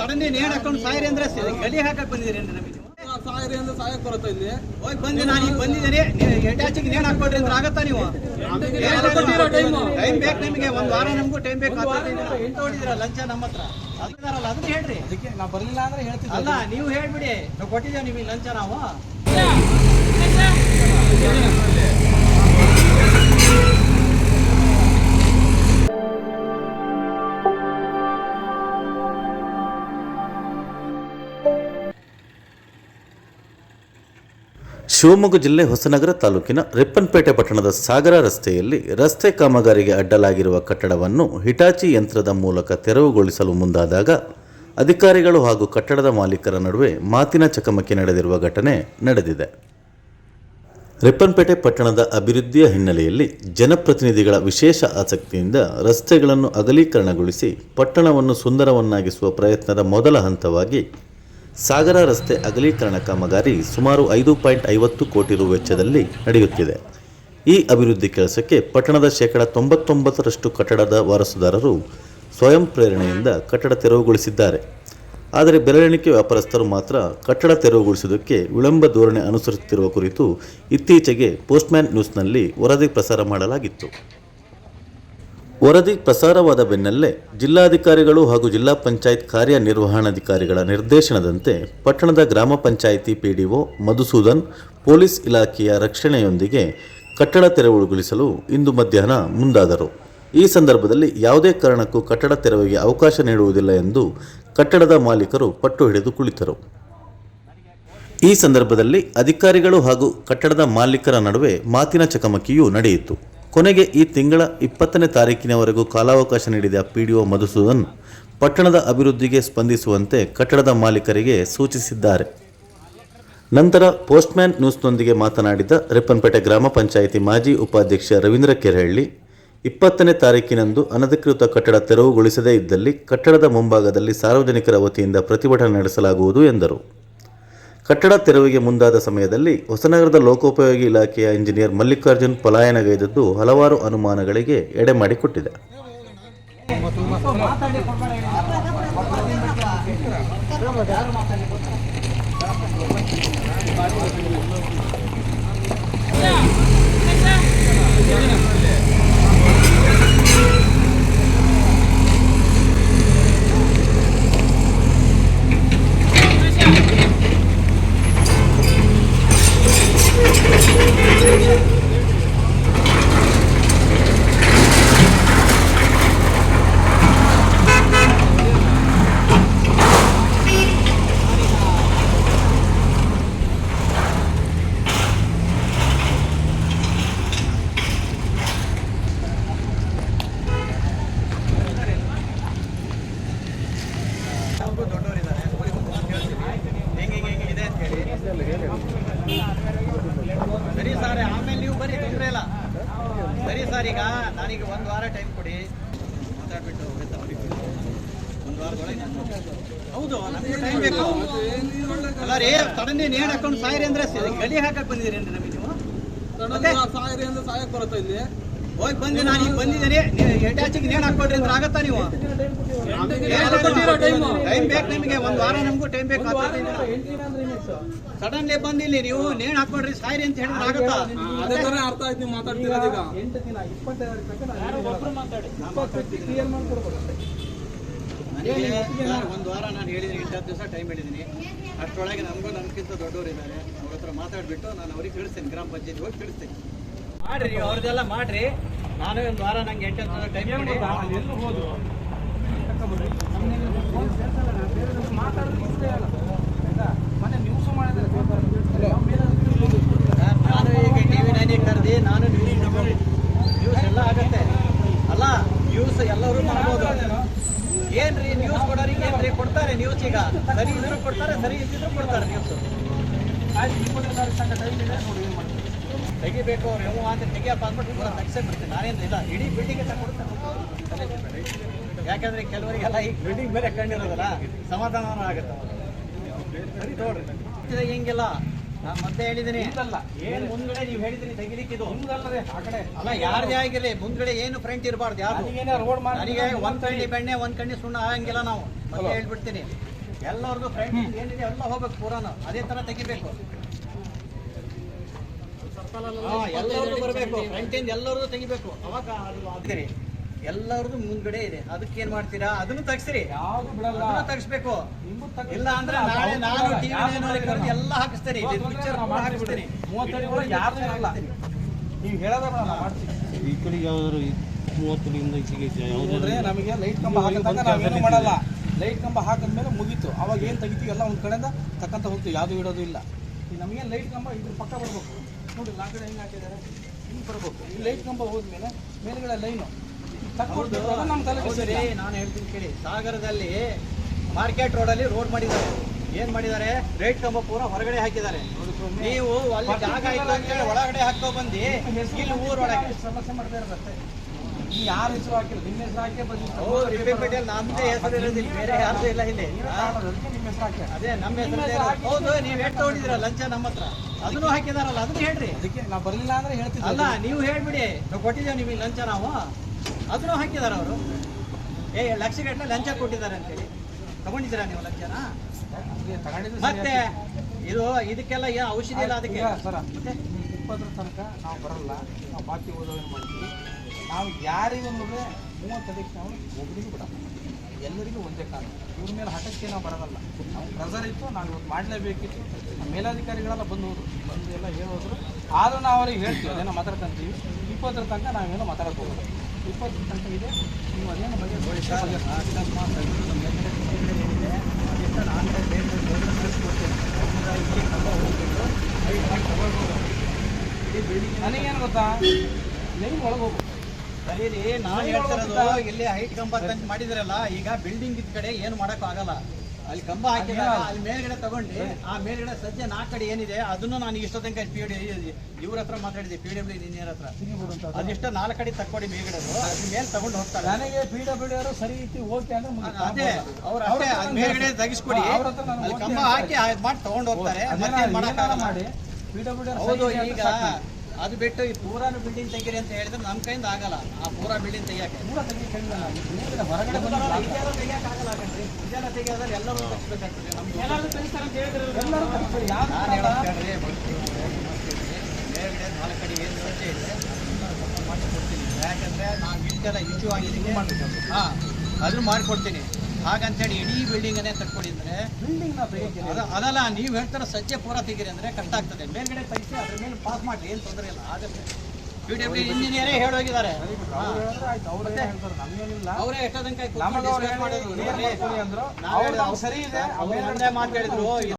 Suddenly ನೇಣ ಹಾಕೊಂಡು ಸಾಯಿರಿ ಅಂದ್ರೆ ಗಲಿ ಹಾಕಕ್ ಬಂದಿದ್ದೀರಿ ನಮಗೆ? ನೀವು? ಅಂದ್ರೆ ಸಾಯಕ್ ಬರುತ್ತಾ ಇಲ್ಲಿ? ಹೋಗಿ ಬಂದು ನಾನು ಈಗ ಬಂದಿದ್ದೀನಿ. ನೀವು ಅಟ್ಯಾಚಿಗೆ ನೇಣ್ ಹಾಕೊಡ್ರಿ ಅಂದ್ರೆ ಆಗತ್ತಾ ನೀವು? ಟೈಮ್? ಬೇಕು ನಿಮಗೆ ಒಂದು ವಾರ ನಮಗೂ ಟೈಮ್ ಬೇಕು. ಎಂಟು ಹೊಡಿದಿರ ಲಂಚ ನಮ್ಮ ಹತ್ರ? ಅದಕ್ಕಾರಲ್ಲ ಅದನ್ನ ಹೇಳ್ರಿ. ಅದಕ್ಕೆ ನಾ ಬರಲಿಲ್ಲ ಅಂದ್ರೆ ಹೇಳ್ತೀವಿ ಅಲ್ಲ ನೀವು ಹೇಳ್ಬಿಡಿ. ನಾವು ಕೊಟ್ಟಿದ್ದೇವೆ ನಿಮಗೆ ಲಂಚ ನಾವು. ಶಿವಮೊಗ್ಗ ಜಿಲ್ಲೆ ಹೊಸನಗರ ತಾಲೂಕಿನ ರಿಪ್ಪನ್ಪೇಟೆ ಪಟ್ಟಣದ ಸಾಗರ ರಸ್ತೆಯಲ್ಲಿ ರಸ್ತೆ ಕಾಮಗಾರಿಗೆ ಅಡ್ಡಲಾಗಿರುವ ಕಟ್ಟಡವನ್ನು ಹಿಟಾಚಿ ಯಂತ್ರದ ಮೂಲಕ ತೆರವುಗೊಳಿಸಲು ಮುಂದಾದಾಗ ಅಧಿಕಾರಿಗಳು ಹಾಗೂ ಕಟ್ಟಡದ ಮಾಲೀಕರ ನಡುವೆ ಮಾತಿನ ಚಕಮಕಿ ನಡೆದಿರುವ ಘಟನೆ ನಡೆದಿದೆ. ರಿಪ್ಪನ್ಪೇಟೆ ಪಟ್ಟಣದ ಅಭಿವೃದ್ಧಿಯ ಹಿನ್ನೆಲೆಯಲ್ಲಿ ಜನಪ್ರತಿನಿಧಿಗಳ ವಿಶೇಷ ಆಸಕ್ತಿಯಿಂದ ರಸ್ತೆಗಳನ್ನು ಅಗಲೀಕರಣಗೊಳಿಸಿ ಪಟ್ಟಣವನ್ನು ಸುಂದರವನ್ನಾಗಿಸುವ ಪ್ರಯತ್ನದ ಮೊದಲ ಹಂತವಾಗಿ ಸಾಗರ ರಸ್ತೆ ಅಗಲೀಕರಣ ಕಾಮಗಾರಿ ಸುಮಾರು ಐದು ಪಾಯಿಂಟ್ ಐವತ್ತು ಕೋಟಿ ರು ವೆಚ್ಚದಲ್ಲಿ ನಡೆಯುತ್ತಿದೆ. ಈ ಅಭಿವೃದ್ಧಿ ಕೆಲಸಕ್ಕೆ ಪಟ್ಟಣದ ಶೇಕಡ ತೊಂಬತ್ತೊಂಬತ್ತರಷ್ಟು ಕಟ್ಟಡದ ವಾರಸುದಾರರು ಸ್ವಯಂ ಪ್ರೇರಣೆಯಿಂದ ಕಟ್ಟಡ ತೆರವುಗೊಳಿಸಿದ್ದಾರೆ. ಆದರೆ ಬೆರಳೆಣಿಕೆ ವ್ಯಾಪಾರಸ್ಥರು ಮಾತ್ರ ಕಟ್ಟಡ ತೆರವುಗೊಳಿಸುವುದಕ್ಕೆ ವಿಳಂಬ ಧೋರಣೆ ಅನುಸರಿಸುತ್ತಿರುವ ಕುರಿತು ಇತ್ತೀಚೆಗೆ ಪೋಸ್ಟ್ಮ್ಯಾನ್ ನ್ಯೂಸ್ನಲ್ಲಿ ವರದಿ ಪ್ರಸಾರ ಮಾಡಲಾಗಿತ್ತು. ವರದಿ ಪ್ರಸಾರವಾದ ಬೆನ್ನಲ್ಲೇ ಜಿಲ್ಲಾಧಿಕಾರಿಗಳು ಹಾಗೂ ಜಿಲ್ಲಾ ಪಂಚಾಯತ್ ಕಾರ್ಯನಿರ್ವಹಣಾಧಿಕಾರಿಗಳ ನಿರ್ದೇಶನದಂತೆ ಪಟ್ಟಣದ ಗ್ರಾಮ ಪಂಚಾಯಿತಿ ಪಿಡಿಒ ಮಧುಸೂದನ್ ಪೊಲೀಸ್ ಇಲಾಖೆಯ ರಕ್ಷಣೆಯೊಂದಿಗೆ ಕಟ್ಟಡ ತೆರವುಗೊಳಿಸಲು ಇಂದು ಮಧ್ಯಾಹ್ನ ಮುಂದಾದರು. ಈ ಸಂದರ್ಭದಲ್ಲಿ ಯಾವುದೇ ಕಾರಣಕ್ಕೂ ಕಟ್ಟಡ ತೆರವಿಗೆ ಅವಕಾಶ ನೀಡುವುದಿಲ್ಲ ಎಂದು ಕಟ್ಟಡದ ಮಾಲೀಕರು ಪಟ್ಟು ಹಿಡಿದು ಕುಳಿತರು. ಈ ಸಂದರ್ಭದಲ್ಲಿ ಅಧಿಕಾರಿಗಳು ಹಾಗೂ ಕಟ್ಟಡದ ಮಾಲೀಕರ ನಡುವೆ ಮಾತಿನ ಚಕಮಕಿಯೂ ನಡೆಯಿತು. ಕೊನೆಗೆ ಈ ತಿಂಗಳ ಇಪ್ಪತ್ತನೇ ತಾರೀಕಿನವರೆಗೂ ಕಾಲಾವಕಾಶ ನೀಡಿದ ಪಿಡಿಒ ಮಧುಸೂದನ್ ಪಟ್ಟಣದ ಅಭಿವೃದ್ಧಿಗೆ ಸ್ಪಂದಿಸುವಂತೆ ಕಟ್ಟಡದ ಮಾಲೀಕರಿಗೆ ಸೂಚಿಸಿದ್ದಾರೆ. ನಂತರ ಪೋಸ್ಟ್ಮ್ಯಾನ್ ನ್ಯೂಸ್ನೊಂದಿಗೆ ಮಾತನಾಡಿದ ರಿಪ್ಪನ್ಪೇಟೆ ಗ್ರಾಮ ಪಂಚಾಯಿತಿ ಮಾಜಿ ಉಪಾಧ್ಯಕ್ಷ ರವೀಂದ್ರ ಕೆರಹಳ್ಳಿ, ಇಪ್ಪತ್ತನೇ ತಾರೀಕಿನಂದು ಅನಧಿಕೃತ ಕಟ್ಟಡ ತೆರವುಗೊಳಿಸದೇ ಇದ್ದಲ್ಲಿ ಕಟ್ಟಡದ ಮುಂಭಾಗದಲ್ಲಿ ಸಾರ್ವಜನಿಕರ ವತಿಯಿಂದ ಪ್ರತಿಭಟನೆ ನಡೆಸಲಾಗುವುದು ಎಂದರು. ಕಟ್ಟಡ ತೆರವಿಗೆ ಮುಂದಾದ ಸಮಯದಲ್ಲಿ ಹೊಸನಗರದ ಲೋಕೋಪಯೋಗಿ ಇಲಾಖೆಯ ಇಂಜಿನಿಯರ್ ಮಲ್ಲಿಕಾರ್ಜುನ್ ಪಲಾಯನಗೈದದ್ದು ಹಲವಾರು ಅನುಮಾನಗಳಿಗೆ ಎಡೆ ಮಾಡಿಕೊಟ್ಟಿದೆ. ನಮಗೂ ದೊಡ್ಡವರಿದ್ದಾರೆ ಅವ್ರಿಗೆ ಒಂದು ಮಾತು ಹೇಳ್ತೀವಿ ಹೆಂಗೆ ಹಿಂಗೆ ಹಿಂಗೆ ಇದೆ ಅಂತ ಹೇಳಿ ಸರಿ ಸರ್ ಆಮೇಲೆ ನೀವು ಬರೀ ತೊಂದರೆ ಇಲ್ಲ ಸರಿ ಸರ್ ಈಗ ನಾನೀಗ ಒಂದು ವಾರ ಟೈಮ್ ಕೊಡಿ. ಮಾತಾಡ್ಬಿಟ್ಟು ಒಂದು ವಾರದೊಳಗೆ ಹೌದು ನಮಗೆ ಟೈಮ್ ಬೇಕು. ಅಲ್ಲ ರೀ ಸಡನ್ಲಿ ನೇಣ್ ಹಾಕೊಂಡು ಸಾಯಿರಿ ಅಂದ್ರೆ ಸ- ಗಲಿ ಹಾಕಕ್ ಬಂದಿದ್ದೀರಿ ನಮಗೆ ನೀವು? ಸಾಯಿರಿ ಅಂದ್ರೆ ಸಾಯಕ್ ಬರುತ್ತಾ ಇಲ್ಲಿ? ಹೋಗಿ ಬಂದಿ ನಾನು ಈಗ ಬಂದಿದ್ದೀನಿ ನೀವು ಅಟ್ಯಾಚಿಗೆ ನೇಣು ಹಾಕೊಡ್ರಿ ಅಂದ್ರೆ ಆಗತ್ತಾ ನೀವು? ಟೈಮ್ ಬೇಕು ನಿಮಗೆ? ಒಂದು ವಾರ ನಮಗೂ ಟೈಮ್ ಬೇಕು ಸಡನ್ಲಿ ಬಂದಿಲ್ಲ ಇಲ್ಲಿ ನೀವು ನೇಣು ಹಾಕೊಡ್ರಿ ಸಾಯ್ರಿ ಅಂತ ಹೇಳಿದ್ರೆ ಆಗತ್ತಾ ಅದೇ ತರ ಅರ್ಥ ಆಯ್ತು ನೀವು ಮಾತಾಡ್ತಿರೋದು ಈಗ ನನಗೆ ಸರ್, ಒಂದು ವಾರ ನಾನು ಹೇಳಿದ್ದೀನಿ ಎಂಟು ಹತ್ತು ದಿವಸ ಟೈಮ್ ಹೇಳಿದ್ದೀನಿ. ಅಷ್ಟರೊಳಗೆ ನಮಗೂ ನನ್ಕಿಂತ ದೊಡ್ಡವರು ಇದ್ದಾರೆ. ಅವ್ರ ಹತ್ರ ಮಾತಾಡ್ಬಿಟ್ಟು ನಾನು ಅವ್ರಿಗೆ ತಿಳಿಸ್ತೀನಿ ಗ್ರಾಮ ಪಂಚಾಯತ್ ಹೋಗಿ ತಿಳಿಸ್ತೀನಿ. ಮಾಡ್ರಿ ನೀವು ಅವ್ರದ್ದೆಲ್ಲ ಮಾಡ್ರಿ. ನಾನು ಒಂದು ವಾರ ನಂಗೆ ಎಂಟು ಹತ್ತು ದಿವಸ ಟೈಮ್ ನ್ಯೂಸ್ ಸರ್, ನಾನು ಈಗ ಟಿವಿ ನೈನಿಗೆ ಕರೆದಿ ನಾನು ನ್ಯೂಸ್ ನ್ಯೂಸ್ ಎಲ್ಲ ಆಗುತ್ತೆ. ಅಲ್ಲ ನ್ಯೂಸ್ ಎಲ್ಲರೂ ಮಾಡ್ಬೋದು. ಏನ್ರಿ ನ್ಯೂಸ್ ಕೊಡೋರಿಗೆ ಏನ್ರಿ ಕೊಡ್ತಾರೆ ನ್ಯೂಸ್ ಈಗ? ಸರಿ ಇದ್ರು ಕೊಡ್ತಾರೆ ಸರಿ ಇದ್ದಿದ್ರು ಕೊಡ್ತಾರೆ ನ್ಯೂಸ್ ತೆಗಿಬೇಕು ಅವ್ರು ಯಾವ ಅಂತ ತೆಗಿಯಪ್ಪ ಅಂದ್ಬಿಟ್ಟು ಕೂಡ ತಗ್ಸೇ ಬಿಡ್ತೀನಿ. ನಾನೇನು ಇಲ್ಲ. ಇಡೀ ಬಿಲ್ಡಿಂಗ್ ಕೊಡ್ತಾರೆ ಯಾಕಂದ್ರೆ ಕೆಲವರಿಗೆಲ್ಲ ಈಗ ಬಿಲ್ಡಿಂಗ್ ಮೇಲೆ ಕಂಡಿರೋದಲ್ಲ ಸಮಾಧಾನ ಆಗುತ್ತೆ ಸರಿ ತಗೊಳ್ರಿ. ಹಿಂಗಿಲ್ಲ. ನಾನು ಮತ್ತೆ ಹೇಳಿದ್ದೀನಿ ಏನು ಮುಂದ್ಗಡೆ ನೀವು ಹೇಳಿದ್ರಿ ತೆಗಿಲಿಕ್ಕೆ ಇದು. ಅಲ್ಲ ಯಾರದೇ ಆಗಿರ್ಲಿ ಮುಂದ್ಗಡೆ ಏನು ಫ್ರಂಟ್ ಇರಬಾರ್ದು ಯಾರು ರೋಡ್ ನನಗೆ ಒಂದ್ ಕಣ್ಣಿ ಬೆಣ್ಣೆ ಒಂದ್ ಕಣ್ಣಿ ಸುಣ್ಣ ಆಗಂಗಿಲ್ಲ ನಾವು. ಮತ್ತೆ ಹೇಳ್ಬಿಡ್ತೀನಿ. ಎಲ್ಲರಿಗೂ ಫ್ರೆಂಡ್ ಏನಿದೆ ಎಲ್ಲ ಹೋಗ್ಬೇಕು ಪೂರಾನು. ಅದೇ ತರ ತೆಗಿಬೇಕು. ಹಾ, ಎಲ್ಲರದು ಬರಬೇಕು. ಫ್ರಂಟ್ ತೆಗಿಬೇಕು. ಅವಾಗ ಅದು ಆಗ್ತೀರಿ ಎಲ್ಲರದು ಮುಂದ್ಗಡೆ ಇದೆ. ಅದಕ್ಕೆ ಏನ್ ಮಾಡ್ತೀರಾ? ಅದನ್ನು ತಗ್ಸಿರಿ. ಯಾವ್ದು ಬಿಡಲ್ಲ. ಅದನ್ನು ತೆಗಿಸ್ಬೇಕು. ಇಲ್ಲ ಅಂದ್ರೆ ನಾಳೆ ನಾನು ಟಿವಿ ಎಲ್ಲ ಹಾಕಿಸ್ತೀನಿ. ಪಿಕ್ಚರ್ ಹಾಕಿಸ್ತೀನಿ. ಮೂವತ್ತಡಿ ಒಳಗೆ ಯಾರು ಇರಲ್ಲ ನೀವು ಹೇಳೋದ ಬೇಡ, ಮಾಡ್ತೀವಿ ಈ ಕಡೆಗೆ ಯಾವ್ದಾದ್ರು ಮೂವತ್ತರಿಂದ ಈಚೆಗೆ ನಮಗೆ ಲೈಟ್ ಕಂಬ ಹಾಕಿದಾಗ ನಾವೇನು ಮಾಡಲ್ಲ. ಲೈಟ್ ಕಂಬ ಹಾಕಿದ್ಮೇಲೆ ಮುಗೀತು. ಅವಾಗ ಏನು ತೆಗಿತೀವಿ ಎಲ್ಲ ಒಂದ್ ಕಡೆಯಿಂದ ತಕ್ಕಂತ ಹೋಗ್ತೀವಿ ಯಾವುದು ಇಡೋದು ಇಲ್ಲ. ನಮಗೇನು ನಮಗೆ ಲೈಟ್ ಕಂಬ ಇದ್ರ ಪಕ್ಕ ಬರ್ಬೇಕು. ನೋಡಿ ಆ ಕಡೆ ಹೆಂಗೆ ಹಾಕಿದ್ದಾರೆ? ಹಿಂಗೆ ಬರಬೇಕು ಈ ಲೈಟ್ ಕಂಬ ಹೋದ್ಮೇಲೆ ಮೇಲ್ಗಡೆ ಲೈನು. ನಮ್ಮ ತಲೆ ಸರಿ ನಾನು ಹೇಳ್ತೀನಿ ಕೇಳಿ. ಸಾಗರದಲ್ಲಿ ಮಾರ್ಕೆಟ್ ರೋಡ್ ಅಲ್ಲಿ ರೋಡ್ ಮಾಡಿದ್ದಾರೆ. ಏನ್ ಮಾಡಿದ್ದಾರೆ? ರೇಟ್ ಕಂಬ ಪೂರ ಹೊರಗಡೆ ಹಾಕಿದ್ದಾರೆ. ನೀವು ಅಲ್ಲಿ ಜಾಗ ಆಯ್ತು ಅಂತೇಳಿ ಒಳಗಡೆ ಹಾಕೋ ಬಂದು ಇಲ್ಲಿ ಊರೊಳಗೆ ಸಮಸ್ಯೆ ಮಾಡ್ತಾ ಇರುತ್ತೆ ಈ ಯಾರ ಹೆಸರು ಹಾಕಿಲ್ಲ ನಿಮ್ಮ ಹೆಸರು ಹಾಕಿ ಬಂದಿಲ್ಲ ನಮ್ದೇ ಹೆಸರು ಇರೋದಿಲ್ಲ ಬೇರೆ ಯಾರ್ದು ಇಲ್ಲ ಇಲ್ಲಿ. ನಿಮ್ಮ ಹೆಸರು ಹಾಕಿ. ಅದೇ ನಮ್ಮ ಹೆಸರು ಹೌದು ನೀವು ಎಷ್ಟು ತಗೊಂಡಿದ್ದೀರ ಲಂಚ ನಮ್ಮ ಹತ್ರ. ಅದನ್ನು ಹಾಕಿದಾರಲ್ಲ ಅದನ್ನ ಹೇಳ್ರಿ. ಅದಕ್ಕೆ ನಾವು ಬರಲಿಲ್ಲ ಅಂದ್ರೆ ಹೇಳ್ತಿದ್ದೆ. ಅಲ್ಲ ನೀವು ಹೇಳ್ಬಿಡಿ. ನಾವು ಕೊಟ್ಟಿದ್ದೇವೆ ನಿಮಗೆ ಲಂಚ ನಾವು. ಅದನ್ನು ಹಾಕಿದಾರ ಅವರು. ಏ ಲಕ್ಷ ಗಟ್ಟಲೆ ಲಂಚ ಕೊಟ್ಟಿದ್ದಾರೆ ಅಂತೇಳಿ. ತಗೊಂಡಿದ್ದೀರಾ ನೀವು ಲಂಚನ? ಮತ್ತೆ ಇದು ಇದಕ್ಕೆಲ್ಲ ಏನು ಔಷಧಿ ಇಲ್ಲ ಅದಕ್ಕೆ? ಸರ ಇಪ್ಪತ್ತರ ತನಕ ನಾವು ಬರಲ್ಲ. ನಾವು ಬಾಕಿ ಓದೋದನ್ನು ಮಾಡ್ತೀವಿ? ನಾವು ಯಾರಿಗೂ ಮೂವತ್ತು ಅದಕ್ಕೆ ನಾವು ಒಬ್ಬರಿಗೂ ಬಿಡಲ್ಲ ಎಲ್ಲರಿಗೂ ಒಂದೇ ಕಾರಣ. ಇವ್ರ ಮೇಲೆ ಹಠಕ್ಕೆ ನಾವು ಬರೋದಲ್ಲ. ನಾವು ಪ್ರೆಸರ್ ಇತ್ತು ನಾವು ಇವತ್ತು ಮಾಡಲೇಬೇಕಿತ್ತು. ನಮ್ಮ ಮೇಲಾಧಿಕಾರಿಗಳೆಲ್ಲ ಬಂದು ಹೋದ್ರು. ಬಂದು ಎಲ್ಲ ಹೇಳೋದ್ರು. ಆದರೂ ನಾವು ಅವ್ರಿಗೆ ಹೇಳ್ತೀವಿ ಅದೇನೋ ಮಾತಾಡ್ಕೊಂತೀವಿ. ಇಪ್ಪತ್ತರ ತನಕ ನಾವೇನೋ ಮಾತಾಡಕ್ಕೆ ಹೋಗೋದು. ಇಪ್ಪತ್ತರ ತನಕ ಇದೆ. ನೀವು ಅದೇನು ಬಗ್ಗೆ ನನಗೇನು ಗೊತ್ತಾ? ನೀವು ಒಳಗೆ ಹೋಗು. ಸರಿ ರೀ ನಾನು ಹೇಳ್ತಿರೋದು ಇಲ್ಲಿ ಹೈಟ್ ಕಂಬ ತಂದು ಮಾಡಿದ್ರಲ್ಲ ಈಗ ಬಿಲ್ಡಿಂಗ್ ಇದ್ ಕಡೆ ಏನು ಮಾಡಕ್ ಆಗಲ್ಲ. ಅಲ್ಲಿ ಕಂಬ ಹಾಕಿದಾಗ ಅಲ್ಲಿ ಮೇಲ್ಗಡೆ ತಗೊಂಡು ಆ ಮೇಲ್ಗಡೆ ಸದ್ಯ ನಾಲ್ಕು ಕಡೆ ಏನಿದೆ ಅದನ್ನು ನಾನು ಇಷ್ಟೋ ತನಕ ಪಿ ಡಿ ಇವ್ರ ಹತ್ರ ಮಾತಾಡಿದೆ ಪಿ ಡಬ್ಲ್ಯೂ ಇಂಜಿನಿಯರ್ ಹತ್ರ. ಅದಿಷ್ಟ ನಾಲ್ಕು ಕಡೆ ತಕ್ಕೊಡಿ ಮೇಲ್ಗಡೆ ಅದ್ರ ಮೇಲೆ ತಗೊಂಡು ಹೋಗ್ತಾರೆ. ನನಗೆ ಪಿ ಡಬ್ಲ್ಯೂ ಅವರು ಸರಿ ಓಕೆ ಅಂದ್ರೆ. ಅದೇ ಅವ್ರ ಅವರೇ ಅದ್ ಮೇಲ್ಗಡೆ ತೆಗಿಸ್ಕೊಡಿ. ಅಲ್ಲಿ ಕಂಬ ಹಾಕಿ ಮಾಡಿ ತಗೊಂಡು ಹೋಗ್ತಾರೆ. ಮತ್ತೆ ಮಾಡಕ್ಕಾಗಲ್ಲ. ಮಾಡಿ. ಪಿ ಡಬ್ಲ್ಯೂ ಹೌದು ಈಗ ಅದು ಬಿಟ್ಟು ಈ ಪೂರಾನು ಬಿಲ್ಡಿಂಗ್ ತೆಗೀರಿ ಅಂತ ಹೇಳಿದ್ರೆ ನಮ್ಮ ಕೈಯಿಂದ ಆಗಲ್ಲ. ಆ ಪೂರಾ ಬಿಲ್ಡಿಂಗ್ ತೆಗಿಯಕ್ಕೆ. ಹೊರಗಡೆ ಇದೆಲ್ಲ ತೆಗಿಯಕ್ಕಾಗಲ್ಲ ಕಣ್ರೀ. ಇದೆಲ್ಲ ತೆಗಿಯೋದ್ರಲ್ಲಿ ಎಲ್ಲರೂ ನಾನು ಮೇಲ್ಗಡೆ ನಾಲ್ಕು ಕಡೆ ಏನು ಇದೆ? ಅದನ್ನ ಮಾಡಿಕೊಡ್ತೀನಿ ಯಾಕಂದ್ರೆ ನಾವು ಇಷ್ಟೆಲ್ಲ ಇಶ್ಯೂ ಆಗಿದ್ದೀನಿ ಹಾ ಅದನ್ನು ಮಾಡಿಕೊಡ್ತೀನಿ. ಹಾಗಂತೇಳಿ ಇಡೀ ಬಿಲ್ಡಿಂಗನ್ನೇ ಬಿಲ್ಡಿಂಗ್ ಅದಲ್ಲ ನೀವು ಹೇಳ್ತಾರ ಸಜ್ಜೆ ಪೂರ ತೆಗೀರಿ ಅಂದ್ರೆ ಕಷ್ಟ ಆಗ್ತದೆ. ಮೇಲ್ಗಡೆ ತೆಗಿಸಿ ಅದ್ರ ಮೇಲೆ ಪಾಸ್ ಮಾಡಿ ಏನು ತೊಂದರೆ ಇಲ್ಲ ಆಗುತ್ತೆ. ಪಿ ಡಬ್ಲ್ಯೂ ಇಂಜಿನಿಯರೇ ಹೇಳೋಗಿದ್ದಾರೆ. ಅವ್ರು ಎಷ್ಟೋ ತನಕ ಸರಿ ಇದೆ ಮಾತು ಹೇಳಿದ್ರು